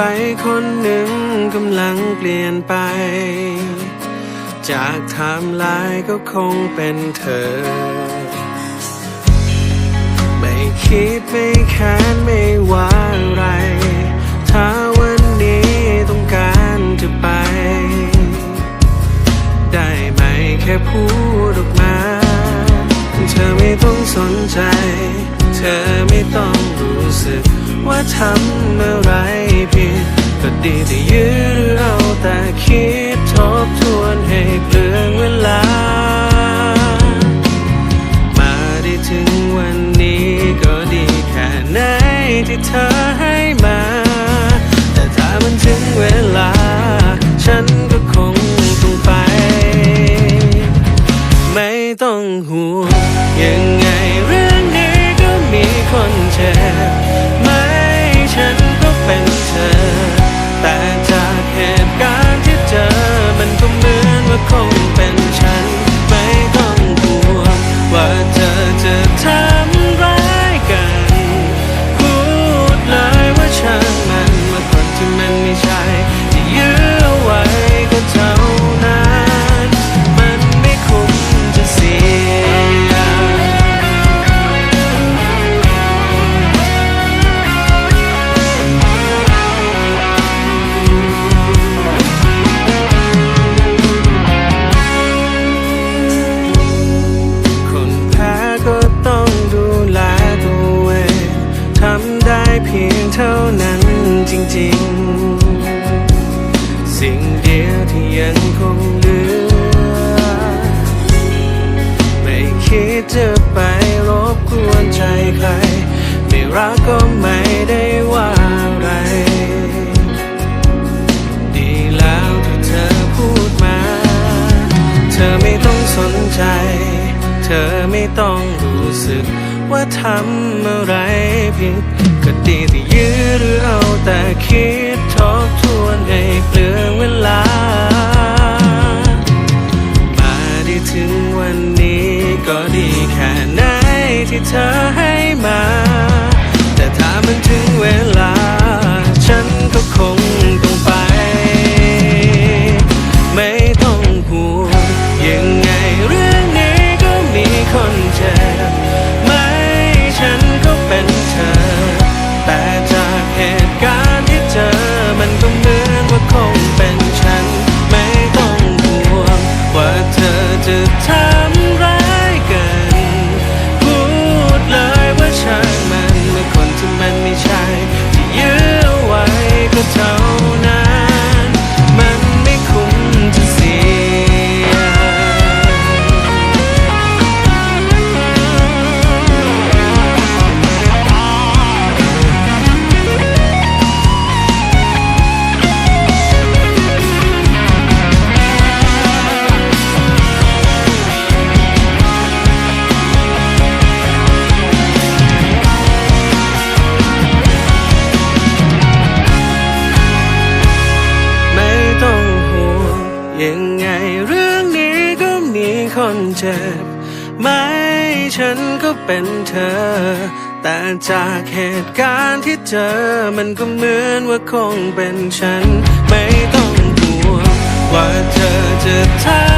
รคนหนึ่งกำลังเปลี่ยนไป จากไทม์ไลน์ก็คงเป็นเธอ ไม่คิดไม่แค้นไม่ว่าอะไร ถ้าวันนี้ต้องการจะไป ได้ไหมแค่พูดออกมา เธอไม่ต้องสนใจ เธอไม่ต้องรู้สึกว่าทำอะไรผิด ก็ดีแต่ยื้อเอาแต่คิดทบทวนให้เปลือง ไปรบกวนใจใคร ไม่รักก็ไม่ได้ว่าอะไร ดีแล้วที่เธอพูดมา เธอไม่ต้องสนใจ เธอไม่ต้องรู้สึกว่าทำอะไรผิด ก็ดีที่ยื้อหรือเอาแต่คิด ก็ดีแค่ไหนที่เธอให้มา แต่ถ้ามันถึงเวลา ฉันก็คงต้องไป ไม่ต้องห่วงยังไงเรื่องนี้ก็มีคนเจ็บไม่ฉันก็เป็นเธอ แต่จากเหตุการณ์ที่เจอมันก็เหมือนว่าคงเป็นฉัน ไม่ต้องห่วงว่าเธอจะทำ ก็ เจ็บไม่ฉันก็เป็นเธอ แต่จากเหตุการณ์ที่เจอมันก็เหมือนว่าคงเป็นฉัน ไม่ต้องกลัวว่าเธอจะทำ